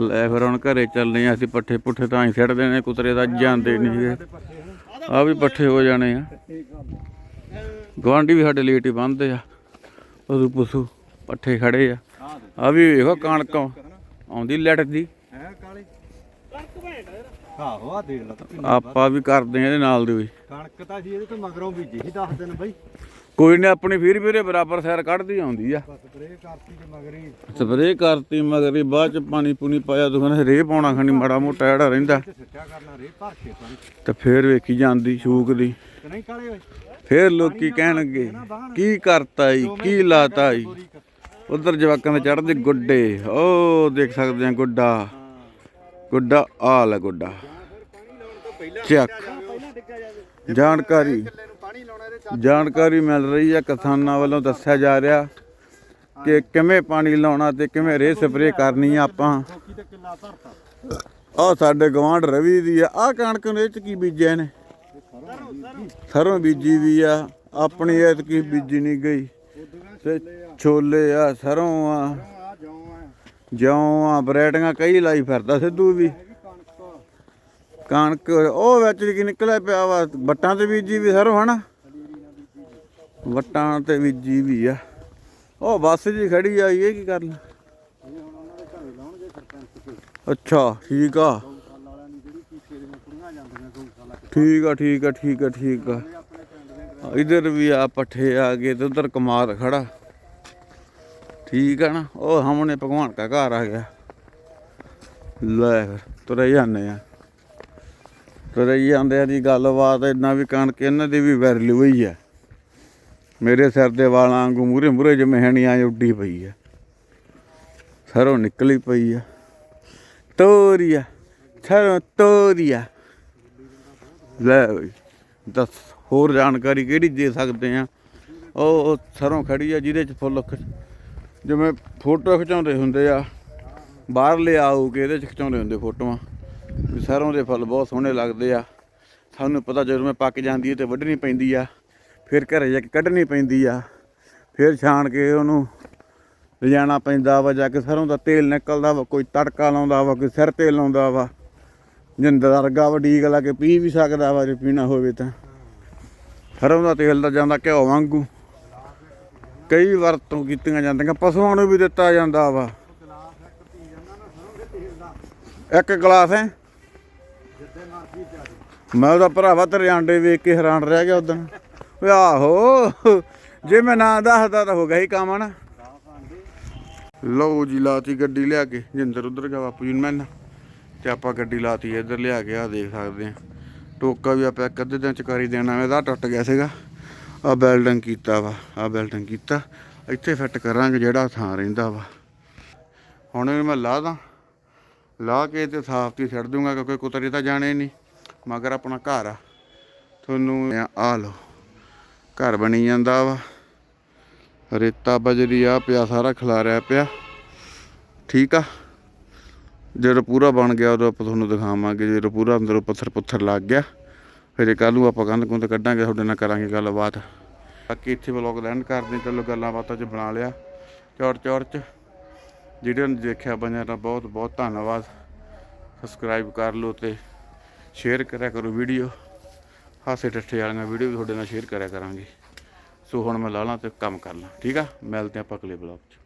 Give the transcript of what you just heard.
ਲੈ ਫਿਰ ਹੁਣ ਘਰੇ ਚੱਲਨੇ ਆ ਅਸੀਂ ਪੱਠੇ ਪੁੱਠੇ ਤਾਂ ਹੀ ਛੱਡਦੇ ਦੇਣੇ ਕੁਤਰੇ ਤਾਂ ਜਾਂਦੇ ਨਹੀਂ ਸਾਡੇ ਆ ਵੀ ਪੱਠੇ ਹੋ ਜਾਣੇ ਆ। ਠੀਕ ਗਵਾਂਢੀ ਵੀ ਸਾਡੇ ਲੇਟ ਹੀ ਬੰਨਦੇ ਆ। ਉਦੋਂ ਪੁੱਛੂ, ਪੱਠੇ ਖੜੇ ਆ। ਆ ਵੀ ਵੇਖੋ ਕਣਕ ਆਉਂਦੀ ਲੈਟ ਹੈ ਕਾਲੇ ਆਹੋ ਆ ਦੇਖ ਲਾ ਤੂੰ ਕਿੰਨੀ ਆਪਾਂ ਵੀ ਕਰਦੇ ਆ ਇਹਦੇ ਨਾਲ ਦੀ ਵੀ। ਕਣਕ ਤਾਂ ਸੀ ਇਹਦੇ ਤੋਂ ਮਗਰੋਂ ਬੀਜੀ ਸੀ 10 ਦਿਨ ਬਈ। ਕੋਈ ਨਹੀਂ ਆਪਣੀ ਫਿਰ ਵੀਰੇ ਬਰਾਬਰ ਸੈਰ ਕੱਢਦੀ ਆਉਂਦੀ ਆ। ਬਸ ਸਪਰੇ ਕਰਤੀ ਤੇ ਮਗਰੀ। ਸਪਰੇਅ ਕਰਤੀ ਮਗਰ ਹੀ ਬਾਅਦ ਚ ਪਾਣੀ ਪੂਣੀ ਪਾਇਆ ਤੂੰ ਕਹਿੰਦਾ ਰੇ ਪਾਉਣਾ ਖਣੀ ਮਾੜਾ ਮੋਟਾ ਜਿਹੜਾ ਰਹਿੰਦਾ। ਤੇ ਸਿੱਟਿਆ ਕਰਨਾ ਰੇ ਭਰ ਕੇ ਪਾਣੀ। ਤੇ ਫੇਰ ਵੇਖੀ ਜਾਂਦੀ ਸ਼ੂਕ ਦੀ। ਤੇ ਨਹੀਂ ਕਾਲੇ ਓਏ? ਫੇਰ ਲੋਕੀ ਕਹਿਣਗੇ ਕੀ ਕਰਤਾ ਈ ਕੀ ਲਾਤਾ ਈ? ਉਧਰ ਜਵਾਕਾਂ ਦੇ ਚੜਦੇ ਗੁੱਡੇ ਉਹ ਦੇਖ ਸਕਦੇ ਆ ਗੁੱਡਾ। ਗੁੱਡਾ ਆ ਲੈ ਗੁੱਡਾ। ਚੱਕ। ਜਾਣਕਾਰੀ। ਜਾਣਕਾਰੀ ਮਿਲ ਰਹੀ ਹੈ ਕਿਸਾਨਾਂ ਵੱਲੋਂ ਦੱਸਿਆ ਜਾ ਰਿਹਾ ਕਿ ਕਿਵੇਂ ਪਾਣੀ ਲਾਉਣਾ ਤੇ ਕਿਵੇਂ ਰੇ ਸਪਰੇਅ ਕਰਨੀ ਆ ਆਪਾਂ। ਚੌਕੀ ਆ ਸਾਡੇ ਗਵਾਂਢ ਰਵੀ ਦੀ ਆ। ਆ ਕਣਕ ਨੂੰ ਇਹ ਚ ਕੀ ਬੀਜਿਆ ਨੇ ਸਰੋਂ ਬੀਜੀ ਵੀ ਆ। ਆਪਣੀ ਐਤਕੀ ਬੀਜੀ ਨਹੀਂ ਗਈ। ਤੇ ਛੋਲੇ ਆ, ਸਰੋਂ ਆ। ਜਿਉਂ ਆ ਬਰੈਟੀਆਂ ਕਈ ਲਾਈ ਫਿਰਦਾ ਸਿੱਧੂ ਵੀ। ਕਣਕ, ਉਹ ਵਿੱਚ ਕੀ ਨਿਕਲਿਆ ਪਿਆ ਵਾ, ਵੱਟਾਂ ਤੇ ਬੀਜੀ ਵੀ ਸਰ ਹਨਾ ਵੱਟਾਂ ਤੇ ਬੀਜੀ ਵੀ ਆ। ਉਹ ਬੱਸ ਜੀ ਖੜੀ ਆ, ਇਹ ਕੀ ਕਰਨਾ? ਇਹ ਅੱਛਾ, ਠੀਕ ਆ। ਠੀਕ ਆ ਠੀਕ ਆ ਠੀਕ ਆ ਠੀਕ ਆ। ਇਹ ਇਧਰ ਵੀ ਆ ਪੱਠੇ ਆ ਗਏ ਤੇ ਉਧਰ ਕਮਾਦ ਖੜਾ। ਠੀਕ ਆ ਨਾ? ਉਹ ਸਾਹਮਣੇ ਭਗਵਾਨ ਦਾ ਘਰ ਆ ਗਿਆ। ਲੈ ਫਿਰ, ਤੁਰੇ ਜਾਂਦੇ ਆ। ਤੁਰੇ ਜਾਂਦੇ ਆ ਦੀ ਗੱਲਬਾਤ ਇੰਨਾ ਵੀ ਕਣਕ ਇਹਨਾਂ ਦੀ ਵੀ ਵੈਲਿਊ ਹੀ ਆ। ਮੇਰੇ ਸਿਰ ਦੇ ਵਾਲਾਂ ਵਾਂਗੂ ਮੂਰੇ ਮੂਰੇ ਜਿਵੇਂ ਹਣੀਆਂ ਉੱਡੀ ਪਈ ਆ। ਸਰੋਂ ਨਿਕਲੀ ਪਈ ਆ। ਤੋਰੀਆ ਸਰੋਂ ਤੋਰੀਆ ਲੈ ਬਈ, ਦੱਸ, ਹੋਰ ਜਾਣਕਾਰੀ ਕਿਹੜੀ ਦੇ ਸਕਦੇ ਆ? ਉਹ ਉਹ ਸਰੋਂ ਖੜੀ ਆ ਜਿਹਦੇ ਚ ਫੁੱਲ ਜਿਵੇਂ ਫੋਟੋ ਖਿਚਾਉਂਦੇ ਹੁੰਦੇ ਆ ਬਾਹਰ ਲਿਆਓ ਕੇ ਇਹਦੇ ਚ ਖਿਚਾਉਂਦੇ ਹੁੰਦੇ ਫੋਟੋਆਂ, ਵੀ ਸਰੋਂ ਦੇ ਫਲ ਬਹੁਤ ਸੋਹਣੇ ਲੱਗਦੇ ਆ। ਸਾਨੂੰ ਪਤਾ ਜਦੋਂ ਮੈਂ ਪੱਕ ਜਾਂਦੀ ਹੈ ਤੇ ਵੱਢਣੀ ਪੈਂਦੀ ਆ, ਫਿਰ ਘਰੇ ਜਾ ਕੇ ਕੱਢਣੀ ਪੈਂਦੀ ਆ, ਫਿਰ ਛਾਣ ਕੇ ਉਹਨੂੰ ਲਿਜਾਣਾ ਪੈਂਦਾ ਵਾ, ਜਾ ਕੇ ਸਰੋਂ ਦਾ ਤੇਲ ਨਿਕਲਦਾ ਵਾ, ਕੋਈ ਤੜਕਾ ਲਾਉਂਦਾ ਵਾ, ਕੋਈ ਸਿਰ ਤੇ ਲਾਉਂਦਾ ਵਾ। ਜਿੰਦਾ ਵਰਗਾ ਵਡੀਕ ਲਾ ਕੇ ਪੀ ਵੀ ਸਕਦਾ ਵਾ, ਜੇ ਪੀਣਾ ਹੋਵੇ ਤਾਂ। ਸਰੋਂ ਦਾ ਤੇਲ ਤਾਂ ਜਾਂਦਾ ਘਿਓ ਵਾਂਗੂ। ਕਈ ਵਰਤੋਂ ਕੀਤੀਆਂ ਜਾਂਦੀਆਂ, ਪਸ਼ੂਆਂ ਨੂੰ ਵੀ ਦਿੱਤਾ ਜਾਂਦਾ ਵਾ। ਇੱਕ ਪੀ ਗਲਾਸ ਹੈ। ਮੈਂ ਉਹਦਾ ਭਰਾਵਾ ਤੇਰੇ ਆਂਡੇ ਵੇਖ ਕੇ ਹੈਰਾਨ ਰਹਿ ਗਿਆ ਉਦੋਂ। ਓਏ ਆਹੋ, ਜੇ ਮੈਂ ਨਾ ਦੱਸਦਾ ਤਾਂ ਹੋ ਗਿਆ ਹੀ ਕੰਮ ਨਾ ਲਓ ਜੀ, ਲਾਤੀ ਗੱਡੀ ਲਿਆ ਕੇ, ਜਿੰਦਰ ਉਧਰ ਗਿਆ ਬਾਪੂ ਜੀ ਮੈਂ ਤੇ ਆਪਾਂ ਗੱਡੀ ਲਾਤੀ ਇੱਧਰ ਲਿਆ ਕੇ ਆ ਦੇਖ ਸਕਦੇ ਆ ਟੋਕਾ ਵੀ ਆਪਾਂ ਇੱਕ ਅੱਧੇ ਦਿਨ ਚ ਕਰੀ ਦੇਣਾ, ਇਹਦਾ ਟੁੱਟ ਗਿਆ ਸੀਗਾ। ਆ ਬੈਲਡਿੰਗ ਕੀਤਾ ਵਾ, ਆ ਬੈਲਡਿੰਗ ਕੀਤਾ। ਇੱਥੇ ਫਿੱਟ ਕਰਾਂਗੇ ਜਿਹੜਾ ਥਾਂ ਰਹਿੰਦਾ ਵਾ। ਹੁਣ ਮੈਂ ਲਾ ਦਾਂ। ਲਾ ਕੇ ਤੇ ਸਾਫ਼ ਤੇ ਛੱਡ ਦੂੰਗਾ ਕਿਉਂਕਿ ਕੁਤਰੇ ਤਾਂ ਜਾਣੇ ਨਹੀਂ ਮਗਰ ਆਪਣਾ ਘਰ ਆ। ਤੁਹਾਨੂੰ ਆ ਲਓ। ਘਰ ਬਣੀ ਜਾਂਦਾ ਵਾ। ਰੇਤਾ ਬਜਰੀ ਆ ਪਿਆ, ਸਾਰਾ ਖਿਲਾਰਿਆ ਪਿਆ। ਠੀਕ ਆ। ਜਦੋਂ ਪੂਰਾ ਬਣ ਗਿਆ ਉਦੋਂ ਆਪਾਂ ਤੁਹਾਨੂੰ ਦਿਖਾਵਾਂਗੇ, ਜਦੋਂ ਪੂਰਾ ਅੰਦਰੋਂ ਪੱਥਰ ਪੁੱਥਰ ਲੱਗ ਗਿਆ। ਫਿਰ ਇਹ ਕੱਲ੍ਹ ਨੂੰ ਆਪਾਂ ਕੰਧ ਕੁੰਧ ਕੱਢਾਂਗੇ, ਤੁਹਾਡੇ ਨਾਲ ਕਰਾਂਗੇ ਗੱਲਬਾਤ। ਬਾਕੀ ਇੱਥੇ ਵਲੌਗ ਲੈਂਡ ਕਰਦੇ ਚਲੋ ਗੱਲਾਂ ਬਾਤਾਂ ਚ ਬਣਾ ਲਿਆ। ਚੌੜ ਚੌੜ ਚ ਜਿਹੜੇ ਨੇ ਦੇਖਿਆ ਬੰਦਿਆਂ ਦਾ ਬਹੁਤ ਬਹੁਤ ਧੰਨਵਾਦ। ਸਬਸਕ੍ਰਾਈਬ ਕਰ ਲਓ ਤੇ ਸ਼ੇਅਰ ਕਰਿਆ ਕਰੋ ਵੀਡੀਓ ਹਾਸੇ ਠੱਠੇ ਵਾਲੀਆਂ ਵੀਡੀਓ ਵੀ ਤੁਹਾਡੇ ਨਾਲ ਸ਼ੇਅਰ ਕਰਿਆ ਕਰਾਂਗੇ। ਸੋ ਹੁਣ ਮੈਂ ਲਾ ਲਾਂ ਤੇ ਕੰਮ ਕਰ ਲਾਂ ਠੀਕ ਆ? ਮਿਲਦੇ ਆਪਾਂ ਅਗਲੇ ਬਲੌਗ 'ਚ।